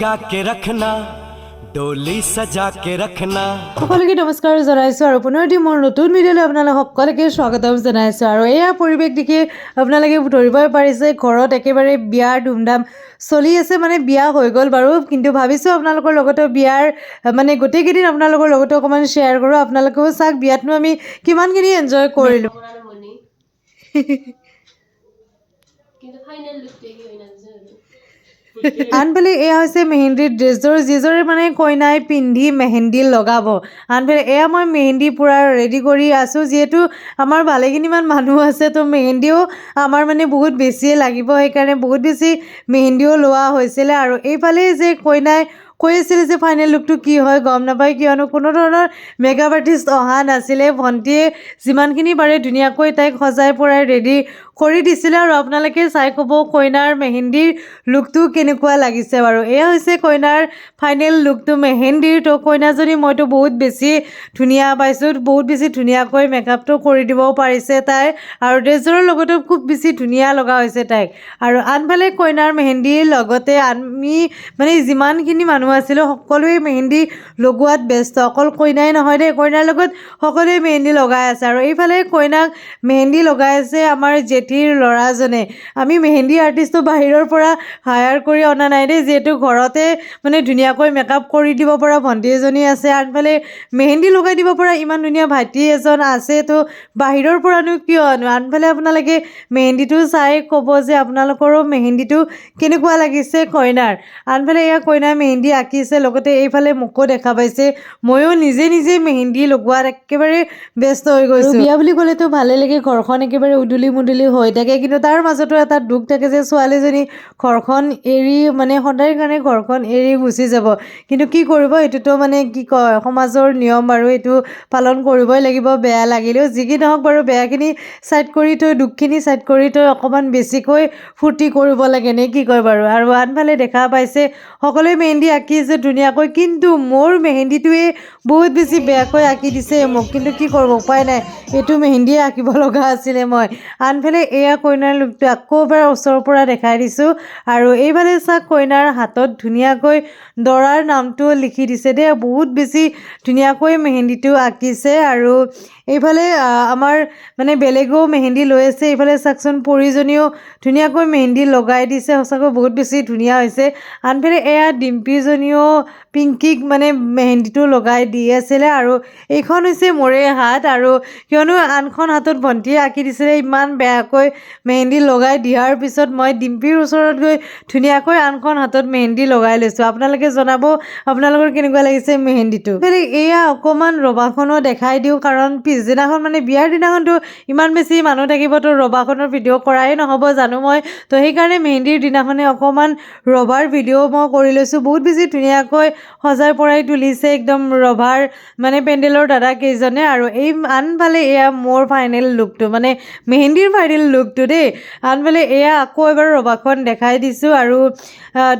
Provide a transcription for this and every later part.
लगा के रखना डोली सजा के रखना সকলোকে নমস্কাৰ জনাইছোঁ আৰু পুনৰ এটি মোৰ নতুন ভিডিঅ'লৈ আপোনালোক সকলোকে স্বাগতম জনাইছোঁ আৰু এয়া পৰিৱেশ দেখি আপোনালোকে ধৰিবই পাৰিছে ঘৰত একেবাৰে বিয়াৰ ধুমধাম চলি আছে মানে বিয়া হৈ গ'ল বাৰু কিন্তু ভাবিছোঁ আপোনালোকৰ লগতো বিয়াৰ আহ, মানে গোটেইকেইদিন আপোনালোকৰ লগতো অকণমান শ্বেয়াৰ কৰোঁ আপোনালোকেও চাওক বিয়াতনো আমি কিমানখিনি এনজয় কৰিলোঁ করার মনে কিন্তু ফাইনাল আনফালে এয়া হৈছে মেহেন্দিৰ ড্ৰেছযোৰ যিযোৰে মানে কইনাই পিন্ধি মেহেন্দি লগাব। আনফালে এয়া মই মেহেন্দি পূৰা ৰেডি কৰি আছোঁ যিহেতু আমাৰ ভালেখিনিমান মানুহ আছে তো মেহেন্দিও আমাৰ মানে বহুত বেছিয়ে লাগিব সেইকাৰণে বহুত বেছি মেহেন্দিও লোৱা হৈছিলে। আৰু এইফালে যে কইনাই কৈ আছিলে যে ফাইনেল লুকটো কি হয় গম নাপায় কিয়নো কোনো ধৰণৰ মেকআপ আৰ্টিষ্ট অহা নাছিলে। ভণ্টিয়ে যিমানখিনি পাৰে ধুনীয়াকৈ তাইক সজাই পৰাই ৰেডি কৰি দিছিলে আৰু আপোনালোকে চাই ক'ব কইনাৰ মেহেন্দিৰ লুকটো কেনেকুৱা লাগিছে বাৰু। এয়া হৈছে কইনাৰ ফাইনেল লুকটো মেহেন্দিৰ। তো কইনাজনী মইতো বহুত বেছি ধুনীয়া পাইছোঁ বহুত বেছি ধুনীয়াকৈ মেকআপটো কৰি দিব পাৰিছে তাই আৰু ড্ৰেছযোৰৰ লগতো খুব বেছি ধুনীয়া লগা হৈছে তাইক। আৰু আনফালে কইনাৰ মেহেন্দিৰ লগতে আমি মানে যিমানখিনি মানুহ আছিলোঁ সকলোৱে মেহেন্দি লগোৱাত ব্যস্ত। অকল কইনাই নহয় দেই কইনাৰ লগত সকলোৱে মেহেন্দি লগাই আছে। আৰু এইফালে কইনাক মেহেন্দি লগাই আছে আমাৰ জেঠীৰ ল'ৰাজনে। আমি মেহেন্দি আৰ্টিষ্টটো বাহিৰৰ পৰা হায়াৰ কৰি অনা নাই দেই, যিহেতু ঘৰতে মানে ধুনীয়াকৈ মেকআপ কৰি দিব পৰা ভণ্টি এজনী আছে, আনফালে মেহেন্দি লগাই দিব পৰা ইমান ধুনীয়া ভাইটি এজন আছে, তো বাহিৰৰ পৰানো কিয় আনো? আনফালে আপোনালোকে মেহেন্দিটো চাই ক'ব যে আপোনালোকৰো মেহেন্দিটো কেনেকুৱা লাগিছে কইনাৰ। আনফালে এয়া কইনাই মেহেন্দি আঁকিছে, লগতে এইফালে মোকো দেখা পাইছে। ময়ো নিজে নিজে মেহেন্দি লগোৱাত একেবাৰে ব্যস্ত হৈ গৈছোঁ। বিয়া বুলি ক'লেতো ভালে লাগে, ঘৰখন একেবাৰে উদুলি মুদুলি হৈ থাকে। কিন্তু তাৰ মাজতো এটা দুখ থাকে যে ছোৱালীজনী ঘৰখন এৰি মানে সদায় কাৰণে ঘৰখন এৰি গুচি যাব। কিন্তু কি কৰিব? এইটোতো মানে কি কয় সমাজৰ নিয়ম বাৰু এইটো পালন কৰিবই লাগিব বেয়া লাগিলেও। যি কি নহওক বাৰু বেয়াখিনি ছাইড কৰি থৈ দুখখিনি ছাইড কৰি থৈ অকণমান বেছিকৈ ফূৰ্তি কৰিব লাগে নে কি কয় বাৰু? আৰু আনফালে দেখা পাইছে সকলোৱে মেহেন্দি আঁকিছে ধুনীয়াকৈ কিন্তু মোৰ মেহেন্দিটোৱে বহুত বেছি বেয়াকৈ আঁকি দিছে মোক। কিন্তু কি কৰিব উপায় নাই। এইটো মেহেন্দিয়ে আঁকিব লগা আছিলে মই। আনফালে এয়া কইনাৰ লুকটো আকৌ এবাৰ ওচৰৰ পৰা দেখাই দিছোঁ। আৰু এইফালে চাওক কইনাৰ হাতত ধুনীয়াকৈ দৰাৰ নামটো লিখি দিছে দেই। বহুত বেছি ধুনীয়াকৈ মেহেন্দিটো আঁকিছে আৰু এইফালে আমাৰ মানে বেলেগেও মেহেন্দি লৈ আছে। এইফালে চাওকচোন পৰিজনীও ধুনীয়াকৈ মেহেন্দি লগাই দিছে। সঁচাকৈ বহুত বেছি ধুনীয়া হৈছে। আনফালে এয়া ডিম্পীজনীও পিংকিক মানে মেহেন্দিটো লগাই দি আছিলে। আৰু এইখন হৈছে মোৰে হাত। আৰু কিয়নো আনখন হাতত ভণ্টিয়ে আঁকি দিছিলে। ইমান বেয়াকৈ মেহেন্দি লগাই দিয়াৰ পিছত মই ডিম্পীৰ ওচৰত গৈ ধুনীয়াকৈ আনখন হাতত মেহেন্দি লগাই লৈছোঁ। আপোনালোকে জনাব আপোনালোকৰ কেনেকুৱা লাগিছে মেহেন্দিটো। এয়া অকণমান ৰবাখনো দেখাই দিওঁ কাৰণ পিছদিনাখন মানে বিয়াৰ দিনাখনতো ইমান বেছি মানুহ থাকিবতো ৰবাখনৰ ভিডিঅ' কৰাই নহ'ব জানো মই। তো সেইকাৰণে মেহেন্দিৰ দিনাখনে অকণমান ৰভাৰ ভিডিঅ' মই কৰি লৈছোঁ। বহুত বেছি ধুনীয়াকৈ সজাই পৰাই তুলিছে একদম ৰভাৰ মানে পেণ্ডেলৰ দাদা কেইজনে আৰু এই আনফালে এয়া মোৰ ফাইনেল লুকটো মানে মেহেন্দিৰ ফাইনেল লুকটো দেই। আনফালে এয়া আকৌ এবাৰ ৰভাখন দেখাই দিছোঁ আৰু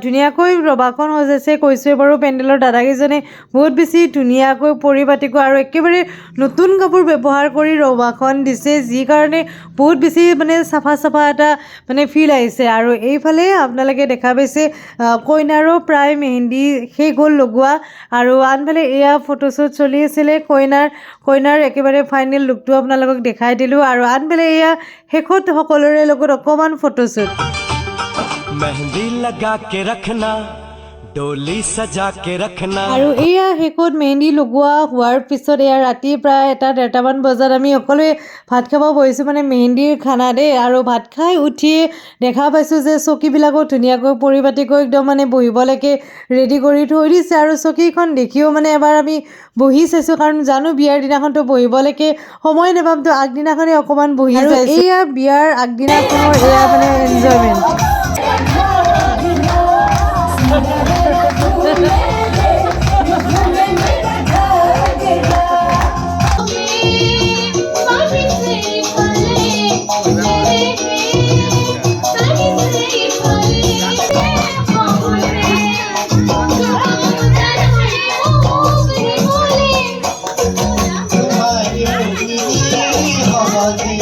ধুনীয়াকৈ ৰভাখন সজাইছে, কৈছোঁৱে বাৰু পেণ্ডেলৰ দাদাকেইজনে। বহুত বেছি ধুনীয়াকৈ পৰিপাটিকৈ আৰু একেবাৰে নতুন কাপোৰ ব্যৱহাৰ কৰি ৰভাখন দিছে, যি কাৰণে বহুত বেছি মানে চাফা চাফা এটা মানে ফিল আহিছে। আৰু এইফালে আপোনালোকে দেখা পাইছে কইনাৰো প্ৰায় মেহেন্দি শেষ হ'ল লগোৱা। আৰু আনফালে এয়া ফটোশ্বুট চলি আছিলে, কইনাৰ কইনাৰ একেবাৰে ফাইনেল লুকটো আপোনালোকক দেখাই দিলোঁ। আৰু আনফালে এয়া শেষত সকলোৰে লগত অকণমান ফটোশ্বুট মেহেন্দি লগা কে ৰখনা ডলি সজা রাখনা আৰু এয়া শেষত মেহেন্দি লগোৱা হোৱাৰ পিছত এয়া ৰাতি প্ৰায় এটা ডেৰটামান বজাত আমি সকলোৱে ভাত খাব বহিছোঁ মানে মেহেন্দিৰ খানা দেই। আৰু ভাত খাই উঠিয়ে দেখা পাইছোঁ যে চকীবিলাকো ধুনীয়াকৈ পৰিপাটিকৈ একদম মানে বহিবলৈকে ৰেডি কৰি থৈ দিছে। আৰু চকীখন দেখিও মানে এবাৰ আমি বহি চাইছোঁ কাৰণ জানো বিয়াৰ দিনাখনতো বহিবলৈকে সময় নাপাম তো আগদিনাখনেই অকণমান বহি আৰু এয়া বিয়াৰ আগদিনাখনৰ এয়া মানে এনজয়মেণ্ট বাজি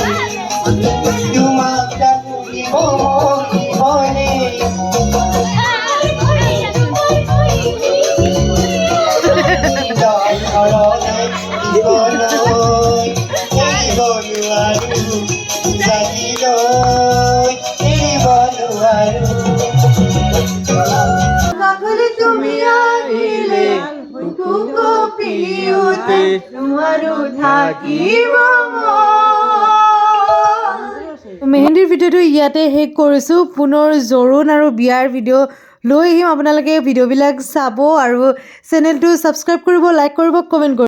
তোমার ডাকি মনি মনে তুমি আরিলে থাকিব মোর ভিডিঅ'টো ইয়াতে শেষ কৰিছোঁ। পুনৰ জোৰোণ আৰু বিয়াৰ ভিডিঅ' লৈ আহিম। আপোনালোকে ভিডিঅ'বিলাক চাব আৰু চেনেলটো ছাবস্ক্ৰাইব কৰিব, লাইক কৰিব, কমেণ্ট কৰিব।